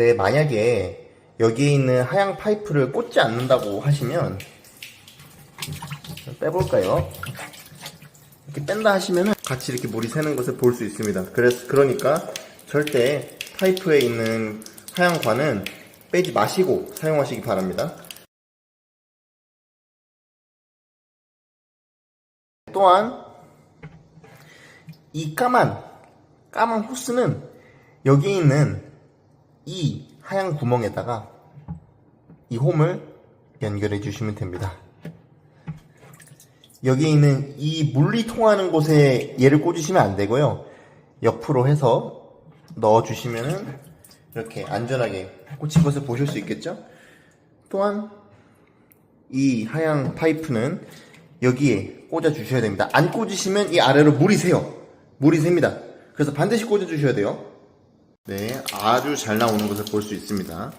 네, 만약에 여기에 있는 하향 파이프를 꽂지 않는다고 하시면 빼볼까요? 이렇게 뺀다 하시면은 같이 이렇게 물이 새는 것을 볼 수 있습니다. 그래서 그러니까 절대 파이프에 있는 하향관은 빼지 마시고 사용하시기 바랍니다. 또한 이 까만 까만 호스는 여기 있는 이 하얀 구멍에다가 이 홈을 연결해 주시면 됩니다. 여기 있는 이 물리 통하는 곳에 얘를 꽂으시면 안 되고요. 옆으로 해서 넣어 주시면은 이렇게 안전하게 꽂힌 것을 보실 수 있겠죠? 또한 이 하얀 파이프는 여기에 꽂아 주셔야 됩니다. 안 꽂으시면 이 아래로 물이 새요. 물이 셉니다. 그래서 반드시 꽂아 주셔야 돼요. 네, 아주 잘 나오는 것을 볼 수 있습니다.